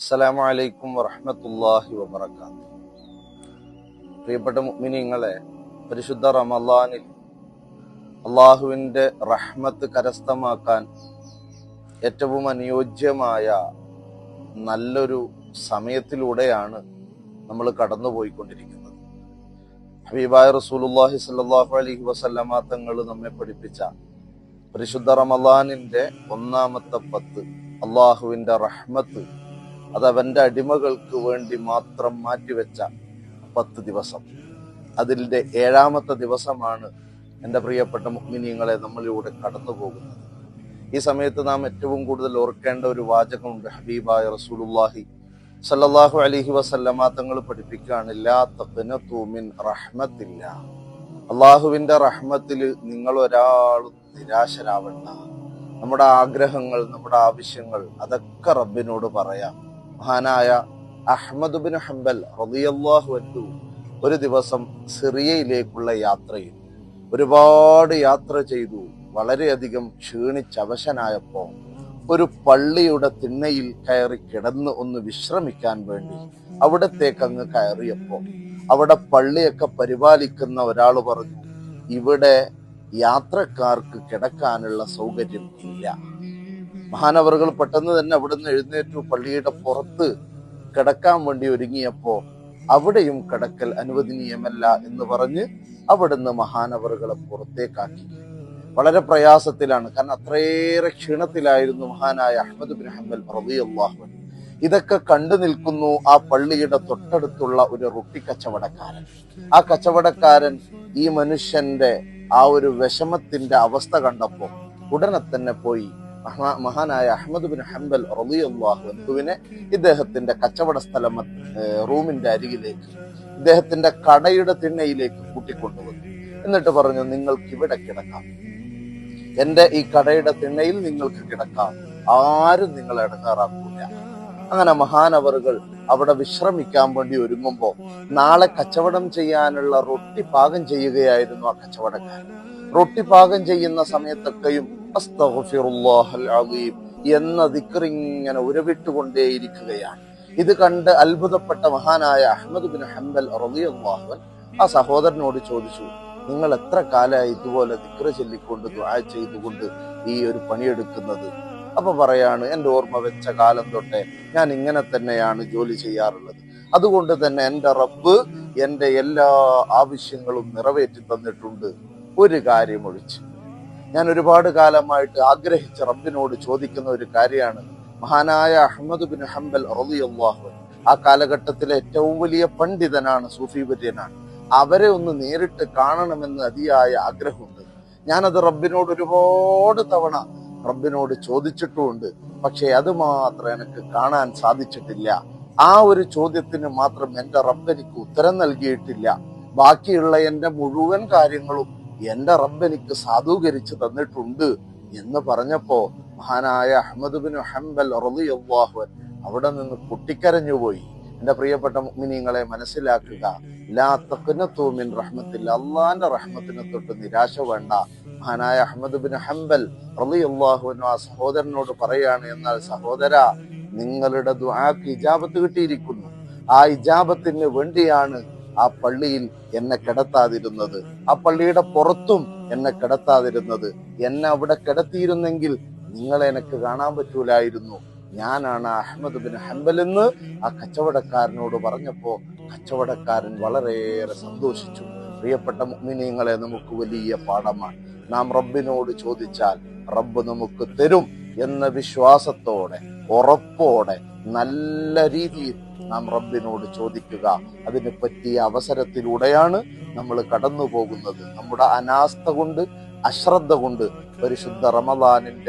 അസ്സലാമു അലൈക്കും വറഹ്മത്തുള്ളാഹി വബറകാതുഹു. പ്രിയപ്പെട്ട മുഅ്മിനീങ്ങളെ പരിശുദ്ധ റമലാനിൽ അള്ളാഹുവിന്റെ റഹ്മത്ത് കരസ്ഥമാക്കാൻ ഏറ്റവും അനുയോജ്യമായ നല്ലൊരു സമയത്തിലൂടെയാണ് നമ്മൾ കടന്നുപോയിക്കൊണ്ടിരിക്കുന്നത്. ഹബീബായ റസൂലുല്ലാഹി സ്വല്ലല്ലാഹു അലഹി വസല്ലമ തങ്ങൾ നമ്മെ പഠിപ്പിച്ച പരിശുദ്ധ റമലാനിന്റെ ഒന്നാമത്തെ പത്ത് അള്ളാഹുവിന്റെ റഹ്മത്ത് അത് അവന്റെ അടിമകൾക്ക് വേണ്ടി മാത്രം മാറ്റിവെച്ച പത്ത് ദിവസം. അതിന്റെ ഏഴാമത്തെ ദിവസമാണ് എന്റെ പ്രിയപ്പെട്ട മുഗ്മിനിയങ്ങളെ നമ്മളിലൂടെ കടന്നു പോകുന്നത് ഈ സമയത്ത് നാം ഏറ്റവും കൂടുതൽ ഓർക്കേണ്ട ഒരു വാചകമുണ്ട്. ഹബീബായ റസൂലുല്ലാഹി സല്ലല്ലാഹു അലൈഹി വസല്ലമ തങ്ങൾ പഠിപ്പിക്കുകയാണ് ലാ തഖ്നതു മിൻ റഹ്മത്തില്ല. അള്ളാഹുവിന്റെ റഹ്മത്തിൽ നിങ്ങൾ ഒരാളും നിരാശരാവണ്ട. നമ്മുടെ ആഗ്രഹങ്ങൾ നമ്മുടെ ആവശ്യങ്ങൾ അതൊക്കെ റബ്ബിനോട് പറയാം. മഹാനായ അഹ്മദ് ബിൻ ഹംബൽ റളിയല്ലാഹു അൻഹു ഒരു ദിവസം സിറിയയിലേക്കുള്ള യാത്രയിൽ ഒരുപാട് യാത്ര ചെയ്തു. വളരെയധികം ക്ഷീണിച്ചവശനായപ്പോ ഒരു പള്ളിയുടെ തിണ്ണയിൽ കയറി കിടന്ന് ഒന്ന് വിശ്രമിക്കാൻ വേണ്ടി അവിടത്തേക്ക് അങ്ങ് കയറിയപ്പോ അവിടെ പള്ളിയൊക്കെ പരിപാലിക്കുന്ന ഒരാൾ പറഞ്ഞു ഇവിടെ യാത്രക്കാർക്ക് കിടക്കാനുള്ള സൗകര്യം ഇല്ല. മഹാനവറുകൾ പെട്ടെന്ന് തന്നെ അവിടുന്ന് എഴുന്നേറ്റു. പള്ളിയുടെ പുറത്ത് കിടക്കാൻ വേണ്ടി ഒരുങ്ങിയപ്പോ അവിടെയും കിടക്കൽ അനുവദനീയമല്ല എന്ന് പറഞ്ഞ് അവിടുന്ന് മഹാനവറുകളെ പുറത്തേക്കാക്കി. വളരെ പ്രയാസത്തിലാണ്. കാരണം അത്രയേറെ ക്ഷീണത്തിലായിരുന്നു മഹാനായ അഹമ്മദ് റളിയല്ലാഹു അൻഹു. ഇതൊക്കെ കണ്ടു നിൽക്കുന്നു ആ പള്ളിയുടെ തൊട്ടടുത്തുള്ള ഒരു റൊട്ടി കച്ചവടക്കാരൻ. ആ കച്ചവടക്കാരൻ ഈ മനുഷ്യന്റെ ആ ഒരു വിഷമത്തിന്റെ അവസ്ഥ കണ്ടപ്പോ ഉടനെ തന്നെ പോയി മഹാനായ അഹമ്മദ് ബിൻ ഹംബൽ അൻഹുവിനെ ഇദ്ദേഹത്തിന്റെ കച്ചവട സ്ഥലം റൂമിന്റെ അരികിലേക്ക് ഇദ്ദേഹത്തിന്റെ കടയുടെ തിണ്ണയിലേക്ക് കൂട്ടിക്കൊണ്ടുവന്നു. എന്നിട്ട് പറഞ്ഞു നിങ്ങൾക്ക് ഇവിടെ കിടക്കാം. എന്റെ ഈ കടയുടെ തിണ്ണയിൽ നിങ്ങൾക്ക് കിടക്കാം. ആരും നിങ്ങളെ ഇടങ്ങാറാക്കൂല. അങ്ങനെ മഹാനവറുകൾ അവിടെ വിശ്രമിക്കാൻ വേണ്ടി ഒരുങ്ങുമ്പോ നാളെ കച്ചവടം ചെയ്യാനുള്ള റൊട്ടി പാകം ചെയ്യുകയായിരുന്നു ആ കച്ചവടക്കാരൻ. റൊട്ടി പാകം ചെയ്യുന്ന സമയത്തൊക്കെയും എന്ന ദിക്റിങ്ങനെ ഉരവിട്ടുകൊണ്ടേയിരിക്കുകയാണ്. ഇത് കണ്ട് അത്ഭുതപ്പെട്ട മഹാനായ അഹമ്മദ് ബിൻ ഹംബൽ റളിയല്ലാഹു അൻഹു ആ സഹോദരനോട് ചോദിച്ചു നിങ്ങൾ എത്ര കാലമായി ഇതുപോലെ ദിക്ര ചൊല്ലിക്കൊണ്ട് ദുആ ചെയ്തുകൊണ്ട് ഈ ഒരു പണിയെടുക്കുന്നത്? അപ്പൊ പറയാണ് എന്റെ ഓർമ്മ വെച്ച കാലം തൊട്ടേ ഞാൻ ഇങ്ങനെ തന്നെയാണ് ജോലി ചെയ്യാറുള്ളത്. അതുകൊണ്ട് തന്നെ എന്റെ റബ്ബ് എന്റെ എല്ലാ ആവശ്യങ്ങളും നിറവേറ്റി തന്നിട്ടുണ്ട്. ഒരു കാര്യം ഞാൻ ഒരുപാട് കാലമായിട്ട് ആഗ്രഹിച്ച റബ്ബിനോട് ചോദിക്കുന്ന ഒരു കാര്യമാണ്. മഹാനായ അഹമ്മദ് ബിൻ ഹംബൽ അൻഹു. ആ കാലഘട്ടത്തിലെ ഏറ്റവും വലിയ പണ്ഡിതനാണ് സൂഫി വര്യനാണ് അവരെ ഒന്ന് നേരിട്ട് കാണണമെന്ന് അതിയായ ആഗ്രഹമുണ്ട്. ഞാനത് റബ്ബിനോട് ഒരുപാട് തവണ റബ്ബിനോട് ചോദിച്ചിട്ടുമുണ്ട്. പക്ഷേ അത് മാത്രം എനിക്ക് കാണാൻ സാധിച്ചിട്ടില്ല. ആ ഒരു ചോദ്യത്തിന് മാത്രം എന്റെ റബ്ബ് എനിക്ക് ഉത്തരം നൽകിയിട്ടില്ല. ബാക്കിയുള്ള എന്റെ മുഴുവൻ കാര്യങ്ങളും എന്റെ റബ്ബ് എനിക്ക് സാധൂകരിച്ച് തന്നിട്ടുണ്ട് എന്ന് പറഞ്ഞപ്പോ മഹാനായ അഹമ്മദ് ബിൻ ഹംബൽ റളിയല്ലാഹു അവിടെ നിന്ന് പൊട്ടിക്കരഞ്ഞുപോയി എന്റെ പ്രിയപ്പെട്ട മുഅ്മിനീങ്ങളെ മനസ്സിലാക്കുക ലാ തഖ്നതു മിൻ റഹ്മത്തില്ല അള്ളാന്റെ റഹ്മത്തിനെ തൊട്ട് നിരാശ വേണ്ട. മഹാനായ അഹമ്മദ് ബിൻ ഹംബൽ റളിയല്ലാഹു ആ സഹോദരനോട് പറയാണ് എന്നാൽ സഹോദര നിങ്ങളുടെ ദുആക്ക് ഇജാബത്ത് കിട്ടിയിരിക്കുന്നു. ആ ഇജാബത്തിന് വേണ്ടിയാണ് ആ പള്ളിയിൽ എന്നെ കിടത്താതിരുന്നത്. ആ പള്ളിയുടെ പുറത്തും എന്നെ കിടത്താതിരുന്നത്. എന്നെ അവിടെ കിടത്തിയിരുന്നെങ്കിൽ നിങ്ങളെ എനിക്ക് കാണാൻ പറ്റൂലായിരുന്നു. ഞാനാണ് അഹമ്മദ് ബിൻ ഹംബൽ എന്ന് ആ കച്ചവടക്കാരനോട് പറഞ്ഞപ്പോ കച്ചവടക്കാരൻ വളരെയേറെ സന്തോഷിച്ചു. പ്രിയപ്പെട്ട മുഅ്മിനീങ്ങളെ നമുക്ക് വലിയ പാഠമാണ്. നാം റബ്ബിനോട് ചോദിച്ചാൽ റബ്ബ് നമുക്ക് തരും എന്ന വിശ്വാസത്തോടെ ഉറപ്പോടെ നല്ല രീതിയിൽ നാം റബ്ബിനോട് ചോദിക്കുക. അതിന് പറ്റിയ അവസരത്തിലൂടെയാണ് നമ്മൾ കടന്നു പോകുന്നത് നമ്മുടെ അനാസ്ഥ കൊണ്ട് അശ്രദ്ധ കൊണ്ട് പരിശുദ്ധ റമദാനിന്റെ